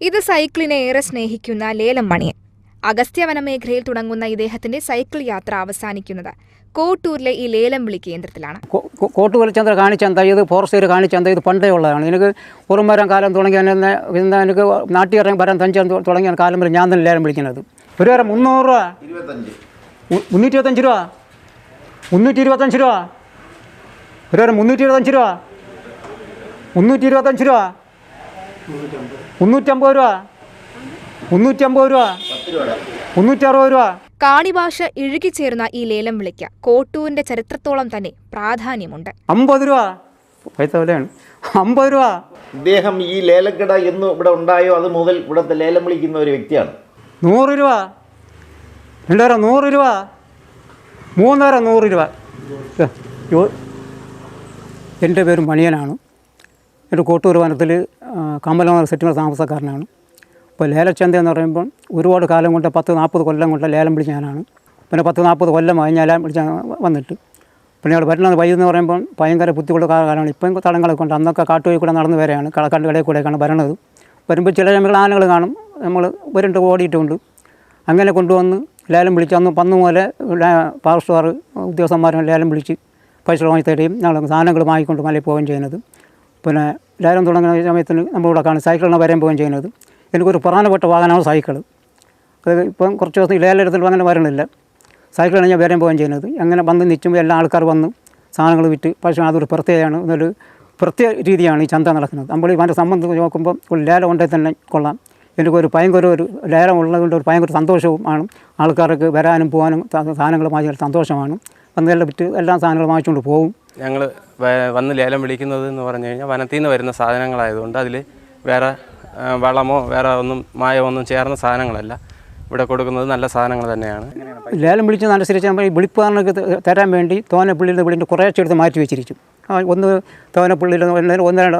ഇത് സൈക്കിളിനെ ഏറെ സ്നേഹിക്കുന്ന ലേലം മണിയൻ. അഗസ്ത്യവന മേഖലയിൽ തുടങ്ങുന്ന ഇദ്ദേഹത്തിന്റെ സൈക്കിൾ യാത്ര അവസാനിക്കുന്നത് കോട്ടൂരിലെ ഈ ലേലം വിളി കേന്ദ്രത്തിലാണ്. കോട്ടുവലിച്ചന്ത കാണിച്ചന്ത ഇത് ഫോറസ്റ്റ് കാണിച്ചന്ത ഇത് പണ്ടേ ഉള്ളതാണ്. എനിക്ക് ഉറും വരാൻ കാലം തുടങ്ങി തന്നെ ഇന്ന് എനിക്ക് നാട്ടിൽ ഇറങ്ങി വരാൻ തഞ്ചാൻ തുടങ്ങിയ കാലം വരെ ഞാൻ തന്നെ ലേലം വിളിക്കുന്നത്. ഒരു വരെ മുന്നൂറ് രൂപ. മുന്നൂറ്റി ഇരുപത്തഞ്ച് രൂപ. മുന്നൂറ്റി ഇരുപത്തഞ്ച് രൂപ. ഒരു വരെ മുന്നൂറ്റി ഇരുപത്തഞ്ച് രൂപ. മുന്നൂറ്റി ഇരുപത്തഞ്ച് രൂപ. മുന്നൂറ്റമ്പത്. രൂപ മുന്നൂറ്റമ്പത് രൂപ? പത്ത് രൂപ? മുന്നൂറ്ററുപത് രൂപ? കാണിഭാഷ ഇഴുകിച്ചേർന്ന ഈ ലേലം വിളിക്ക. കോട്ടൂരിന്റെ ചരിത്രത്തോളം തന്നെ പ്രാധാന്യമുണ്ട്. അമ്പത് രൂപ? പൈസ വിലയാണ്. അമ്പത് രൂപ? ഇദ്ദേഹം ഈ ലേലക്കട എന്ന് ഇവിടെ ഉണ്ടായോ? അത് മുതൽ ഇവിടുത്തെ ലേലം വിളിക്കുന്ന ഒരു വ്യക്തിയാണ്. നൂറ് രൂപ? രണ്ടര നൂറ് രൂപ? മൂന്നര നൂറ് രൂപ. എന്റെ പേര് മണിയനാണ്. എന്റെ കോട്ടൂർ വനത്തിൽ കമ്പലമാർ സെറ്റിമർ താമസക്കാരനാണ്. ഇപ്പോൾ ലേലച്ചന്ത എന്ന് പറയുമ്പോൾ ഒരുപാട് കാലം കൊണ്ട് പത്ത് നാൽപ്പത് കൊല്ലം കൊണ്ട് ലേലം പിടിച്ച ഞാനാണ് പിന്നെ പത്ത് നാൽപ്പത് കൊല്ലം ഞാൻ ലേലം പിടിച്ച വന്നിട്ട്. പിന്നെ അവിടെ വരുന്നത് വൈദ്യുതി എന്ന് പറയുമ്പോൾ ഭയങ്കര ബുദ്ധിമുട്ട് കാലമാണ്. ഇപ്പം തടങ്ങളൊക്കെ ഉണ്ട് അന്നൊക്കെ കാട്ടുവഴി കൂടെ നടന്നു വരെയാണ് കളക്കാട്ട് കടയിൽ കൂടെയൊക്കെയാണ് വരണത്. വരുമ്പോൾ ചില നമ്മൾ ആനകൾ കാണും. നമ്മൾ വരണ്ട് ഓടിയിട്ടുണ്ട്. അങ്ങനെ കൊണ്ടുവന്ന് ലേലം വിളിച്ച് അന്ന് പന്ന് പോലെ സ്റ്റോർ ഉദ്യോഗസ്ഥന്മാരും ലേലം വിളിച്ച് പൈസ വാങ്ങി തരുകയും ഞങ്ങൾ സാധനങ്ങൾ വാങ്ങിക്കൊണ്ട് മലയിൽ പോവുകയും ചെയ്യുന്നത്. പിന്നെ ലേലം തുടങ്ങുന്ന സമയത്തിന് നമ്മളിവിടെ കാണും. സൈക്കിളിന് വരാൻ പോവുകയും ചെയ്യുന്നത്. എനിക്കൊരു പ്രധാനപ്പെട്ട വാഹനമാണ് സൈക്കിൾ അത് ഇപ്പം കുറച്ച് ദിവസം ലേലത്തിൽ അങ്ങനെ വരണില്ല. സൈക്കിളാണ് ഞാൻ വരാൻ പോവുകയും ചെയ്യുന്നത്. അങ്ങനെ വന്ന് നിൽക്കുമ്പോൾ എല്ലാ ആൾക്കാർ വന്ന് സാധനങ്ങൾ വിറ്റ് പക്ഷേ അതൊരു പ്രത്യേകമാണ് എന്നൊരു പ്രത്യേക രീതിയാണ് ഈ ചന്ത നടക്കുന്നത്. നമ്മൾ ഇവന്റെ സംബന്ധം നോക്കുമ്പോൾ ഒരു ലേലം ഉണ്ടെങ്കിൽ തന്നെ കൊള്ളാം. എനിക്കൊരു ഭയങ്കര ഒരു ലേലം ഉള്ളതുകൊണ്ട് ഒരു ഭയങ്കര സന്തോഷവും ആണ്. ആൾക്കാർക്ക് വരാനും പോകാനും സാധനങ്ങൾ വാങ്ങിയാൽ സന്തോഷമാണ്. വന്നെല്ലാം വിറ്റ് എല്ലാ സാധനങ്ങളും വാങ്ങിച്ചുകൊണ്ട് പോകും. ഞങ്ങൾ വന്ന് ലേലം വിളിക്കുന്നത് എന്ന് പറഞ്ഞു കഴിഞ്ഞാൽ വനത്തിൽ നിന്ന് വരുന്ന സാധനങ്ങളായതുകൊണ്ട് അതിൽ വേറെ വളമോ വേറെ ഒന്നും മായമോ ഒന്നും ചേർന്ന സാധനങ്ങളല്ല. ഇവിടെ കൊടുക്കുന്നത് നല്ല സാധനങ്ങൾ തന്നെയാണ്. ലേലം വിളിച്ചതനുസരിച്ച് നമ്മൾ ഈ വിളിപ്പാറിനൊക്കെ തരാൻ വേണ്ടി നിന്ന് വിളിന്റെ കുറേശ്ശെ എടുത്ത് മാറ്റി വെച്ചിരിക്കും. ഒന്ന് തോനപ്പള്ളിയിൽ ഒന്ന് ഒന്ന് രണ്ട്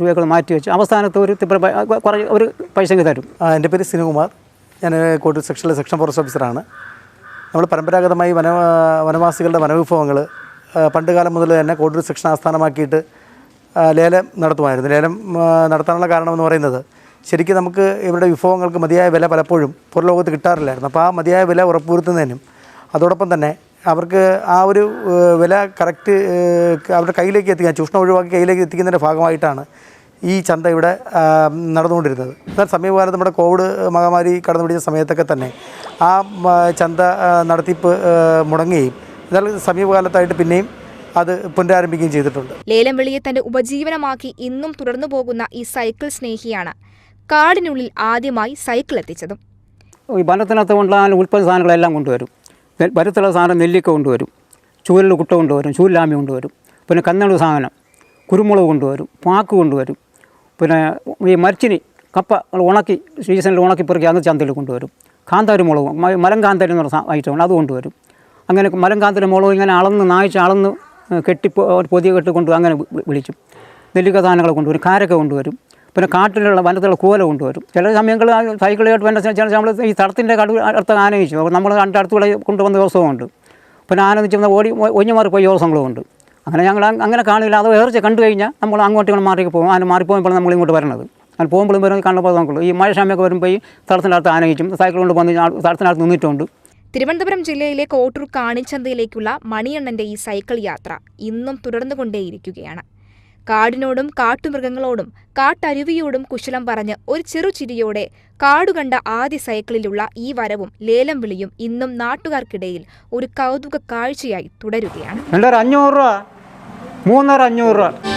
രൂപയൊക്കെ രൂപകൾ മാറ്റി വെച്ച് അവസാനത്ത് ഒരു തിപ്പ കുറേ ഒരു പൈസ തരും. എന്റെ പേര് സിനുകുമാർ. ഞാൻ കോട്ടൂർ സെക്ഷനിലെ സെക്ഷൻ ഫോറസ്റ്റ് ഓഫീസറാണ്. നമ്മൾ പരമ്പരാഗതമായി വന വനവാസികളുടെ വനവിഭവങ്ങൾ പണ്ടുകാലം മുതൽ തന്നെ കോട്ടൂർ സെക്ഷൻ ആസ്ഥാനമാക്കിയിട്ട് ലേലം നടത്തുമായിരുന്നു. ലേലം നടത്താനുള്ള കാരണമെന്ന് പറയുന്നത് ശരിക്കും നമുക്ക് ഇവരുടെ വിഭവങ്ങൾക്ക് മതിയായ വില പലപ്പോഴും പുറലോകത്ത് കിട്ടാറില്ലായിരുന്നു. അപ്പോൾ ആ മതിയായ വില ഉറപ്പുവരുത്തുന്നതിനും അതോടൊപ്പം തന്നെ അവർക്ക് ആ ഒരു വില കറക്റ്റ് അവരുടെ കയ്യിലേക്ക് എത്തിക്കാൻ ചൂഷണം ഒഴിവാക്കി കയ്യിലേക്ക് എത്തിക്കുന്നതിന്റെ ഭാഗമായിട്ടാണ് ഈ ചന്ത ഇവിടെ നടന്നുകൊണ്ടിരുന്നത്. എന്നാൽ സമീപകാലത്ത് നമ്മുടെ കോവിഡ് മഹാമാരി കടന്നു പിടിച്ച സമയത്തൊക്കെ തന്നെ ആ ചന്ത നടത്തിപ്പ് മുടങ്ങുകയും എന്നാൽ സമീപകാലത്തായിട്ട് പിന്നെയും അത് പുനരാരംഭിക്കുകയും ചെയ്തിട്ടുണ്ട്. ലേലം വെളിയെ തന്റെ ഉപജീവനമാക്കി ഇന്നും തുടർന്നു പോകുന്ന ഈ സൈക്കിൾ സ്നേഹിയാണ് കാടിനുള്ളിൽ ആദ്യമായി സൈക്കിൾ എത്തിച്ചതും. ഈ വനത്തിനകത്ത് കൊണ്ടുള്ള ഉൽപ്പന്ന സാധനങ്ങളെല്ലാം കൊണ്ടുവരും. വരത്തുള്ള സാധനം നെല്ലിക്ക കൊണ്ടുവരും. ചൂരൽ കുട്ട കൊണ്ടുവരും ചൂരലാമി കൊണ്ടുവരും. പിന്നെ കന്നള സാധനം കുരുമുളക് കൊണ്ടുവരും പാക്ക് കൊണ്ടുവരും. പിന്നെ ഈ മരച്ചിനി കപ്പ ഉണക്കി സീസണിൽ ഉണക്കി പെറുക്കി അന്ന് ചന്തയിൽ കൊണ്ടുവരും. കാന്താരി മുളക് മലം കാന്താരി എന്ന് പറഞ്ഞ ഐറ്റമാണ് അത് കൊണ്ടുവരും. അങ്ങനെ മലം കാന്താരി മുളക് ഇങ്ങനെ അളന്ന് നായിച്ച് അളന്ന് കെട്ടി പൊതിയ കെട്ടി കൊണ്ടുവരും അങ്ങനെ വിളിച്ചു നെല്ലിക്ക സാധനങ്ങൾ കൊണ്ടുവരും കാരക്ക കൊണ്ടുവരും. പിന്നെ കാട്ടിലുള്ള വനത്തിലുള്ള കൂല കൊണ്ടുവരും. ചില സമയങ്ങളിൽ സൈക്കിളായിട്ട് വേണ്ട ചില നമ്മൾ ഈ തടത്തിന്റെ കടു അടുത്ത ആനയിച്ചു നമ്മൾ കണ്ട അടുത്തുകൂടെ കൊണ്ടുവന്ന ഉണ്ട്. പിന്നെ ആന വന്ന ഓടി ഒഞ്ഞുമാറി പോയ ദിവസങ്ങളും ഉണ്ട് അങ്ങനെ ഞങ്ങൾ അങ്ങനെ കാണില്ല. അത് വേറെ കണ്ടു കഴിഞ്ഞാൽ നമ്മൾ അങ്ങോട്ടും ഇങ്ങോട്ട് മാറി പോകും. ആന മാറിപ്പോകുമ്പോൾ നമ്മൾ ഇങ്ങോട്ട് വരണത്. അങ്ങനെ പോകുമ്പോഴും വരും കണ്ടപ്പോൾ നോക്കുള്ളൂ. ഈ മഴ സമയമൊക്കെ വരുമ്പോൾ ഈ സ്ഥലത്തിനകത്ത് ആനയിച്ചും സൈക്കിൾ കൊണ്ട് പോകുന്ന സ്ഥലത്തിനകത്ത് നിന്നിട്ടുണ്ട്. തിരുവനന്തപുരം ജില്ലയിലെ കോട്ടൂർ കാണിച്ചന്തയിലേക്കുള്ള മണിയണ്ണന്റെ ഈ സൈക്കിൾ യാത്ര ഇന്നും തുടർന്നുകൊണ്ടേയിരിക്കുകയാണ്. കാടിനോടും കാട്ടുമൃഗങ്ങളോടും കാട്ടരുവിയോടും കുശലം പറഞ്ഞ് ഒരു ചെറുചിരിയോടെ കാടുകണ്ട ആദ്യ സൈക്കിളിലുള്ള ഈ വരവും ലേലം വിളിയും ഇന്നും നാട്ടുകാർക്കിടയിൽ ഒരു കൗതുക കാഴ്ചയായി തുടരുകയാണ്. അഞ്ഞൂറ് രൂപ? മൂന്നര അഞ്ഞൂറ് രൂപ